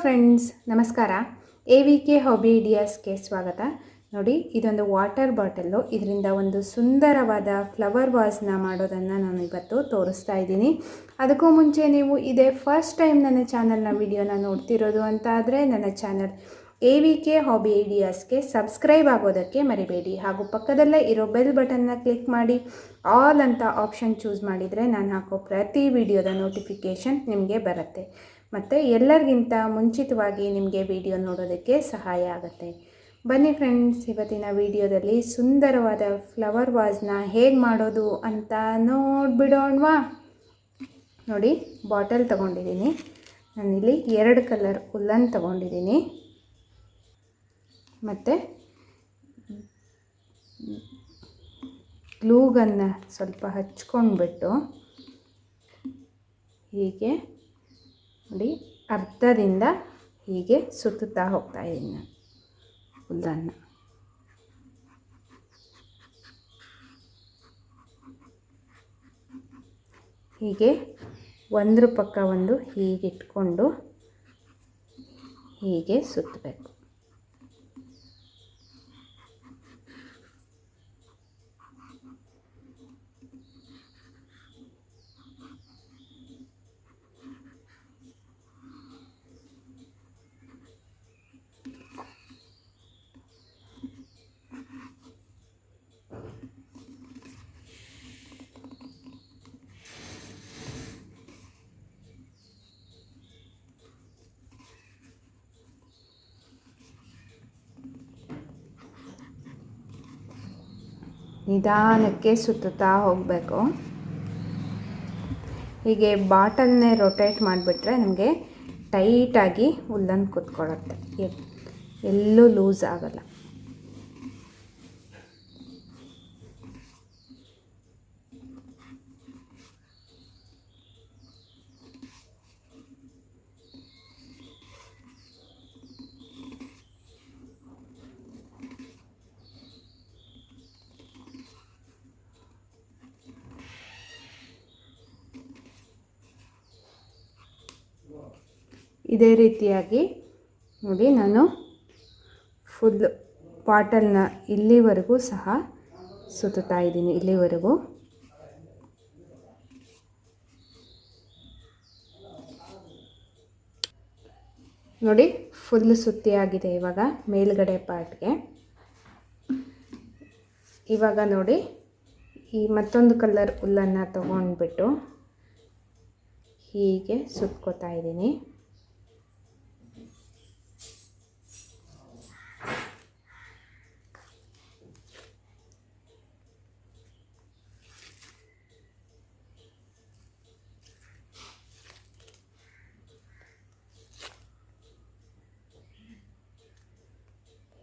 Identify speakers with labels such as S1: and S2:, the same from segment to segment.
S1: Friends ನಮಸ್ಕಾರ. A V K hobby ಐಡಿಯಾಸ್ಗೆ ಸ್ವಾಗತ. ನೋಡಿ, ಇದೊಂದು ವಾಟರ್ ಬಾಟಲ್ಲು ಇದರಿಂದ ಒಂದು ಸುಂದರವಾದ ಫ್ಲವರ್ ವಾಸ್ನ ಮಾಡೋದನ್ನು ನಾನು ಇವತ್ತು ತೋರಿಸ್ತಾ ಇದ್ದೀನಿ. ಅದಕ್ಕೂ ಮುಂಚೆ ನೀವು ಇದೇ ಫಸ್ಟ್ ಟೈಮ್ ನನ್ನ ಚಾನಲ್ನ ವಿಡಿಯೋನ ನೋಡ್ತಿರೋದು ಅಂತ ಆದರೆ ನನ್ನ channel A V K hobby ಐಡಿಯಾಸ್ಗೆ subscribe ಆಗೋದಕ್ಕೆ ಮರಿಬೇಡಿ. ಹಾಗೂ ಪಕ್ಕದಲ್ಲೇ ಇರೋ ಬೆಲ್ ಬಟನ್ನ ಕ್ಲಿಕ್ ಮಾಡಿ. ಆಲ್ ಅಂತ ಆಪ್ಷನ್ ಚೂಸ್ ಮಾಡಿದರೆ ನಾನು ಹಾಕೋ ಪ್ರತಿ ವಿಡಿಯೋದ ನೋಟಿಫಿಕೇಷನ್ ನಿಮಗೆ ಬರುತ್ತೆ. ಮತ್ತು ಎಲ್ಲರಿಗಿಂತ ಮುಂಚಿತವಾಗಿ ನಿಮಗೆ ವಿಡಿಯೋ ನೋಡೋದಕ್ಕೆ ಸಹಾಯ ಆಗುತ್ತೆ. ಬನ್ನಿ ಫ್ರೆಂಡ್ಸ್ ಇವತ್ತಿನ ವಿಡಿಯೋದಲ್ಲಿ ಸುಂದರವಾದ ಫ್ಲವರ್ ವಾಸ್ನ ಹೇಗೆ ಮಾಡೋದು ಅಂತ ನೋಡಿಬಿಡೋಣವಾ? ನೋಡಿ ಬಾಟಲ್ ತಗೊಂಡಿದ್ದೀನಿ. ನಾನಿಲ್ಲಿ ಎರಡು ಕಲರ್ ಉಲ್ಲನ್ ತಗೊಂಡಿದ್ದೀನಿ. ಮತ್ತು ಗ್ಲೂಗನ್ನು ಸ್ವಲ್ಪ ಹಚ್ಕೊಂಡ್ಬಿಟ್ಟು ಹೀಗೆ ನೋಡಿ, ಅರ್ಧದಿಂದ ಹೀಗೆ ಸುತ್ತುತ್ತಾ ಹೋಗ್ತಾ ಇದ್ದೀನಿ ನಾನು. ಹುಲ್ಲನ್ನು ಹೀಗೆ ಒಂದ್ರ ಪಕ್ಕ ಒಂದು ಹೀಗೆ ಇಟ್ಕೊಂಡು ಹೀಗೆ ಸುತ್ತಬೇಕು. ನಿಧಾನಕ್ಕೆ ಸುತ್ತುತ್ತಾ ಹೋಗಬೇಕು. ಹೀಗೆ ಬಾಟಲ್ನೇ ರೊಟೇಟ್ ಮಾಡಿಬಿಟ್ರೆ ನಮಗೆ ಟೈಟಾಗಿ ಉಲ್ಲನ್ ಕುತ್ಕೊಳ್ಳುತ್ತೆ. ಎಲ್ಲೂ ಲೂಸ್ ಆಗಲ್ಲ. ಇದೇ ರೀತಿಯಾಗಿ ನೋಡಿ ನಾನು ಫುಲ್ ಪಾಟಲ್ನ ಇಲ್ಲಿವರೆಗೂ ಸಹ ಸುತ್ತುತ್ತಾ ಇದ್ದೀನಿ, ಇಲ್ಲಿವರೆಗೂ. ನೋಡಿ, ಫುಲ್ ಸುತ್ತಿ ಆಗಿದೆ ಇವಾಗ ಮೇಲ್ಗಡೆ ಪಾರ್ಟ್ಗೆ. ಇವಾಗ ನೋಡಿ, ಈ ಮತ್ತೊಂದು ಕಲರ್ ಹುಲ್ಲನ್ನು ತೊಗೊಂಡ್ಬಿಟ್ಟು ಹೀಗೆ ಸುತ್ಕೋತಾ ಇದ್ದೀನಿ.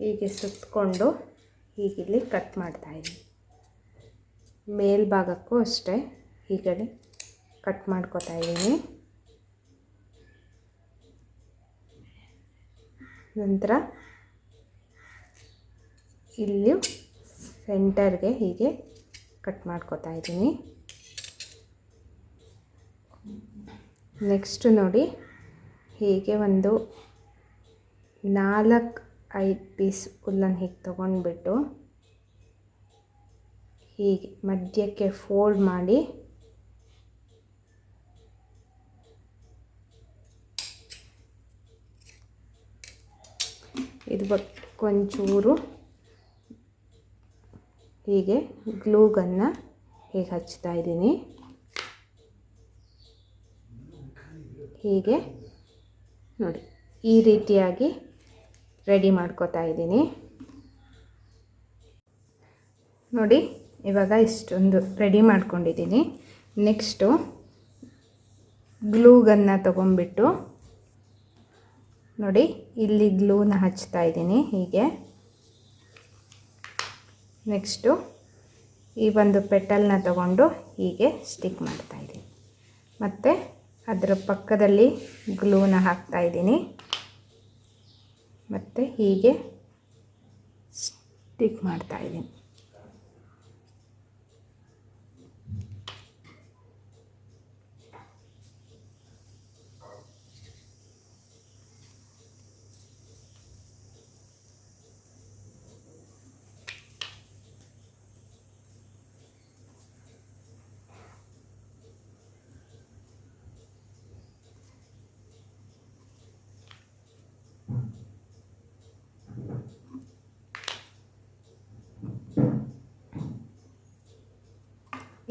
S1: ಹೀಗೆ ಸುತ್ತಕೊಂಡು ಹೀಗಿಲ್ಲಿ ಕಟ್ ಮಾಡ್ತಾಯಿದ್ದೀನಿ ಮೇಲ್ಭಾಗಕ್ಕೂ ಅಷ್ಟೇ ಹೀಗಡೆ ಕಟ್ ಮಾಡ್ಕೋತಾ ಇದ್ದೀನಿ. ನಂತರ ಇಲ್ಲಿ ಸೆಂಟರ್ಗೆ ಹೀಗೆ ಕಟ್ ಮಾಡ್ಕೋತಾ ಇದ್ದೀನಿ. ನೆಕ್ಸ್ಟ್ ನೋಡಿ ಹೀಗೆ ಒಂದು ನಾಲ್ಕು ಐದು ಪೀಸ್ ಹುಲ್ಲನ್ನು ಹೀಗೆ ತೊಗೊಂಡ್ಬಿಟ್ಟು ಹೀಗೆ ಮಧ್ಯಕ್ಕೆ ಫೋಲ್ಡ್ ಮಾಡಿ ಇದು ಒಂಚೂರು ಹೀಗೆ ಗ್ಲೂಗನ್ನು ಹೀಗೆ ಹಚ್ತಾ ಇದ್ದೀನಿ. ಹೀಗೆ ನೋಡಿ ಈ ರೀತಿಯಾಗಿ ರೆಡಿ ಮಾಡ್ಕೋತಾ ಇದ್ದೀನಿ. ನೋಡಿ, ಇವಾಗ ಇಷ್ಟೊಂದು ರೆಡಿ ಮಾಡ್ಕೊಂಡಿದ್ದೀನಿ. ನೆಕ್ಸ್ಟು ಗ್ಲೂಗನ್ನು ತಗೊಂಬಿಟ್ಟು ನೋಡಿ, ಇಲ್ಲಿ ಗ್ಲೂನ ಹಚ್ತಾ ಇದ್ದೀನಿ ಹೀಗೆ. ನೆಕ್ಸ್ಟು ಈ ಒಂದು ಪೆಟಲ್ನ ತಗೊಂಡು ಹೀಗೆ ಸ್ಟಿಕ್ ಮಾಡ್ತಾಯಿದ್ದೀನಿ ಮತ್ತು ಅದರ ಪಕ್ಕದಲ್ಲಿ ಗ್ಲೂನ ಹಾಕ್ತಾಯಿದ್ದೀನಿ ಮತ್ತು ಹೀಗೆ ಸ್ಟಿಕ್ ಮಾಡ್ತಾಯಿದ್ದೀನಿ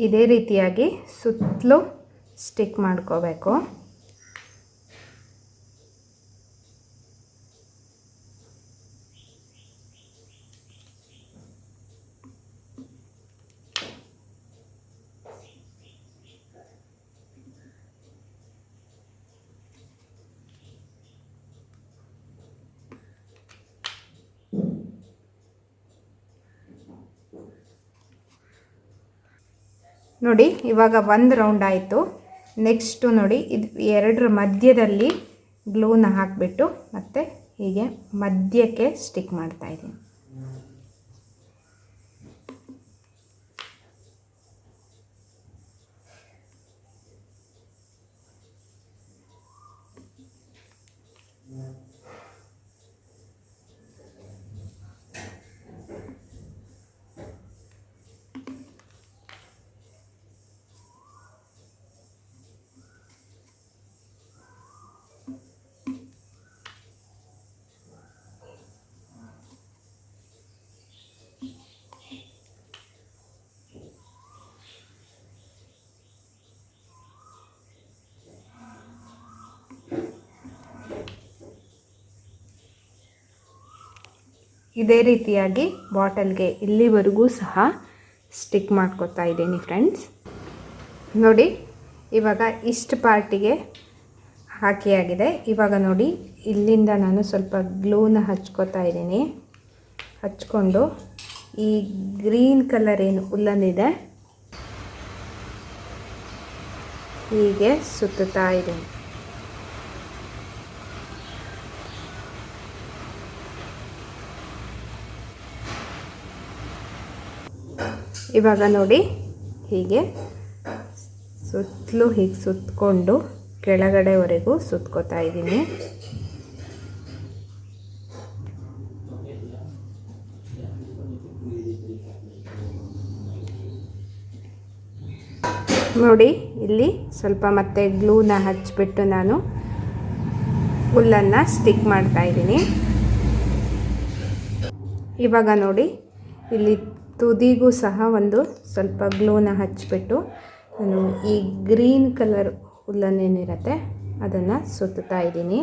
S1: ಇದೇ ರೀತಿಯಾಗಿ ಸುತ್ತಲೂ ಸ್ಟಿಕ್ ಮಾಡ್ಕೋಬೇಕು. ನೋಡಿ, ಇವಾಗ ಒಂದು ರೌಂಡ್ ಆಯಿತು. ನೆಕ್ಸ್ಟು ನೋಡಿ, ಇದು ಎರಡರ ಮಧ್ಯದಲ್ಲಿ ಗ್ಲೂನ ಹಾಕಿಬಿಟ್ಟು ಮತ್ತೆ ಹೀಗೆ ಮಧ್ಯಕ್ಕೆ ಸ್ಟಿಕ್ ಮಾಡ್ತಾ ಇದೇ ರೀತಿಯಾಗಿ ಬಾಟಲ್ಗೆ ಇಲ್ಲಿವರೆಗೂ ಸಹ ಸ್ಟಿಕ್ ಮಾಡ್ಕೊತಾ ಇದ್ದೀನಿ ಫ್ರೆಂಡ್ಸ್. ನೋಡಿ, ಇವಾಗ ಇಷ್ಟು ಪಾರ್ಟಿಗೆ ಹಾಕಿಯಾಗಿದೆ ಇವಾಗ ನೋಡಿ, ಇಲ್ಲಿಂದ ನಾನು ಸ್ವಲ್ಪ ಗ್ಲೂನ ಹಚ್ಕೋತಾ ಇದ್ದೀನಿ. ಹಚ್ಕೊಂಡು ಈ ಗ್ರೀನ್ ಕಲರ್ ಏನು ಉಲ್ಲನಿದೆ ಹೀಗೆ ಸುತ್ತುತ್ತಾ ಇದ್ದೀನಿ. ಇವಾಗ ನೋಡಿ ಹೀಗೆ ಸುತ್ತಲೂ ಹೀಗೆ ಸುತ್ತಕೊಂಡು ಕೆಳಗಡೆವರೆಗೂ ಸುತ್ಕೋತಾ ಇದ್ದೀನಿ. ನೋಡಿ, ಇಲ್ಲಿ ಸ್ವಲ್ಪ ಮತ್ತೆ ಗ್ಲೂನ ಹಚ್ಚಿಬಿಟ್ಟು ನಾನು ಹುಲ್ಲನ್ನು ಸ್ಟಿಕ್ ಮಾಡ್ತಾ ಇದ್ದೀನಿ. ಇವಾಗ ನೋಡಿ, ಇಲ್ಲಿ ತುದಿಗೂ ಸಹ ಒಂದು ಸ್ವಲ್ಪ ಗ್ಲೂನ ಹಚ್ಚಿಬಿಟ್ಟು ನಾನು ಈ ಗ್ರೀನ್ ಕಲರ್ ಹುಲ್ಲನ್ನೇನಿರತ್ತೆ ಅದನ್ನು ಸುತ್ತಾ ಇದ್ದೀನಿ.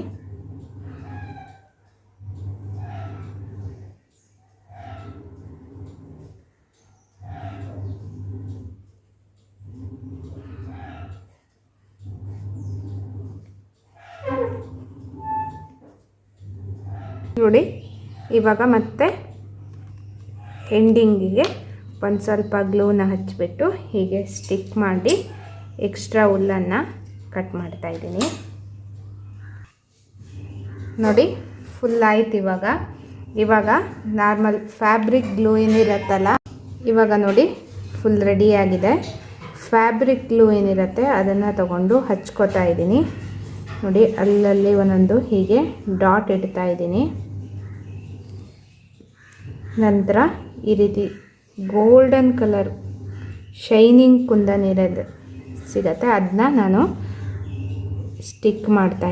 S1: ನೋಡಿ, ಇವಾಗ ಮತ್ತೆ ಎಂಡಿಂಗಿಗೆ ಒಂದು ಸ್ವಲ್ಪ ಗ್ಲೂನ ಹಚ್ಚಿಬಿಟ್ಟು ಹೀಗೆ ಸ್ಟಿಕ್ ಮಾಡಿ ಎಕ್ಸ್ಟ್ರಾ ಹುಲ್ಲನ್ನು ಕಟ್ ಮಾಡ್ತಾ ಇದ್ದೀನಿ. ನೋಡಿ ಫುಲ್ ಆಯ್ತು ಇವಾಗ. ಇವಾಗ ನಾರ್ಮಲ್ ಫ್ಯಾಬ್ರಿಕ್ ಗ್ಲೂ ಏನಿರುತ್ತಲ್ಲ, ಇವಾಗ ನೋಡಿ ಫುಲ್ ರೆಡಿಯಾಗಿದೆ ಫ್ಯಾಬ್ರಿಕ್ ಗ್ಲೂ ಏನಿರುತ್ತೆ ಅದನ್ನು ತಗೊಂಡು ಹಚ್ಕೋತಾ ಇದ್ದೀನಿ. ನೋಡಿ, ಅಲ್ಲಲ್ಲಿ ಒಂದೊಂದು ಹೀಗೆ ಡಾಟ್ ಇಡ್ತಾ ಇದ್ದೀನಿ. ನಂತರ ಈ ರೀತಿ ಗೋಲ್ಡನ್ ಕಲರ್ ಶೈನಿಂಗ್ ಕುಂದನ್ ಇರೋದು ಸಿಗತ್ತೆ. ಅದನ್ನ ನಾನು ಸ್ಟಿಕ್ ಮಾಡ್ತಾ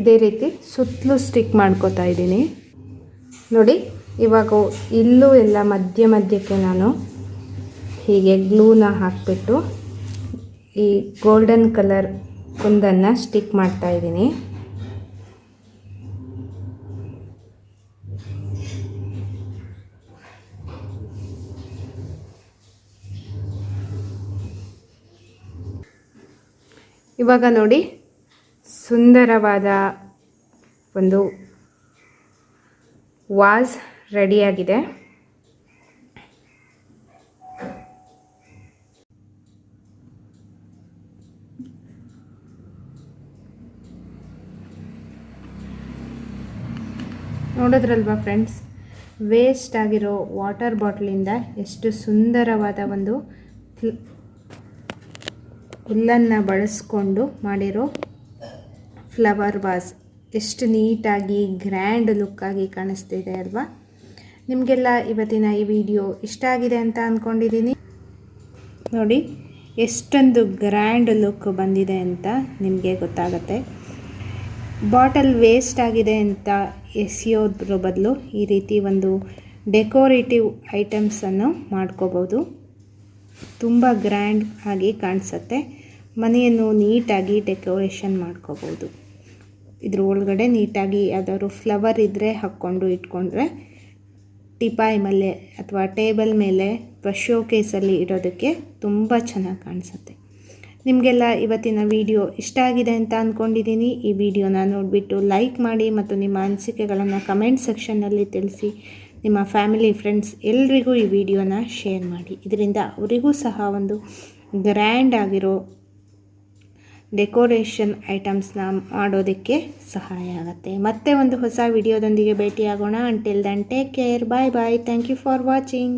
S1: ಇದೇ ರೀತಿ ಸುತ್ತಲೂ ಸ್ಟಿಕ್ ಮಾಡ್ಕೋತಾ ಇದ್ದೀನಿ. ನೋಡಿ, ಇವಾಗ ಇಲ್ಲೂ ಎಲ್ಲ ಮಧ್ಯ ಮಧ್ಯಕ್ಕೆ ನಾನು ಹೀಗೆ ಗ್ಲೂನ ಹಾಕಿಬಿಟ್ಟು ಈ ಗೋಲ್ಡನ್ ಕಲರ್ ಕುಂದನ್ನು ಸ್ಟಿಕ್ ಮಾಡ್ತಾ ಇದ್ದೀನಿ. ಇವಾಗ ನೋಡಿ ಸುಂದರವಾದ ಒಂದು ವಾಸ್ ರೆಡಿಯಾಗಿದೆ. ನೋಡೋದ್ರಲ್ವಾ ಫ್ರೆಂಡ್ಸ್, ವೇಸ್ಟ್ ಆಗಿರೋ ವಾಟರ್ ಬಾಟ್ಲಿಂದ ಎಷ್ಟು ಸುಂದರವಾದ ಒಂದು ಹುಲ್ಲನ್ನು ಬಳಸ್ಕೊಂಡು ಮಾಡಿರೋ ಫ್ಲವರ್ ವಾಸ್ ಎಷ್ಟು ನೀಟಾಗಿ, ಗ್ರ್ಯಾಂಡ್ ಲುಕ್ಕಾಗಿ ಕಾಣಿಸ್ತಿದೆ ಅಲ್ವಾ? ನಿಮಗೆಲ್ಲ ಇವತ್ತಿನ ಈ ವಿಡಿಯೋ ಇಷ್ಟ ಆಗಿದೆ ಅಂತ ಅಂದ್ಕೊಂಡಿದ್ದೀನಿ ನೋಡಿ, ಎಷ್ಟೊಂದು ಗ್ರ್ಯಾಂಡ್ ಲುಕ್ ಬಂದಿದೆ ಅಂತ ನಿಮಗೆ ಗೊತ್ತಾಗುತ್ತೆ. ಬಾಟಲ್ ವೇಸ್ಟ್ ಆಗಿದೆ ಅಂತ ಎಸೆಯೋದ್ರ ಬದಲು ಈ ರೀತಿ ಒಂದು ಡೆಕೋರೇಟಿವ್ ಐಟಮ್ಸನ್ನು ಮಾಡ್ಕೋಬೋದು. ತುಂಬ ಗ್ರ್ಯಾಂಡ್ ಆಗಿ ಕಾಣಿಸುತ್ತೆ. ಮನೆಯನ್ನು ನೀಟಾಗಿ ಡೆಕೋರೇಷನ್ ಮಾಡ್ಕೋಬೋದು. ಇದ್ರ ಒಳಗಡೆ ನೀಟಾಗಿ ಯಾವ್ದಾದ್ರು ಫ್ಲವರ್ ಇದ್ದರೆ ಹಾಕ್ಕೊಂಡು ಇಟ್ಕೊಂಡ್ರೆ ಟಿಪಾಯಿ ಮೇಲೆ ಅಥವಾ ಟೇಬಲ್ ಮೇಲೆ ಅಥವಾ ಶೋ ಕೇಸಲ್ಲಿ ಇಡೋದಕ್ಕೆ ತುಂಬ ಚೆನ್ನಾಗಿ ಕಾಣಿಸುತ್ತೆ. ನಿಮಗೆಲ್ಲ ಇವತ್ತಿನ ವಿಡಿಯೋ ಇಷ್ಟ ಆಗಿದೆ ಅಂತ ಅಂದ್ಕೊಂಡಿದ್ದೀನಿ ಈ ವಿಡಿಯೋನ ನೋಡಿಬಿಟ್ಟು ಲೈಕ್ ಮಾಡಿ ಮತ್ತು ನಿಮ್ಮ ಅನಿಸಿಕೆಗಳನ್ನು ಕಮೆಂಟ್ ಸೆಕ್ಷನ್ನಲ್ಲಿ ತಿಳಿಸಿ. ನಿಮ್ಮ ಫ್ಯಾಮಿಲಿ ಫ್ರೆಂಡ್ಸ್ ಎಲ್ರಿಗೂ ಈ ವಿಡಿಯೋನ ಶೇರ್ ಮಾಡಿ. ಇದರಿಂದ ಅವರಿಗೂ ಸಹ ಒಂದು ಗ್ರ್ಯಾಂಡ್ ಆಗಿರೋ ಡೆಕೋರೇಷನ್ ಐಟಮ್ಸ್ನ ಮಾಡೋದಕ್ಕೆ ಸಹಾಯ ಆಗುತ್ತೆ. ಮತ್ತೆ ಒಂದು ಹೊಸ ವಿಡಿಯೋದೊಂದಿಗೆ ಭೇಟಿಯಾಗೋಣ. Until then take care bye bye thank you for watching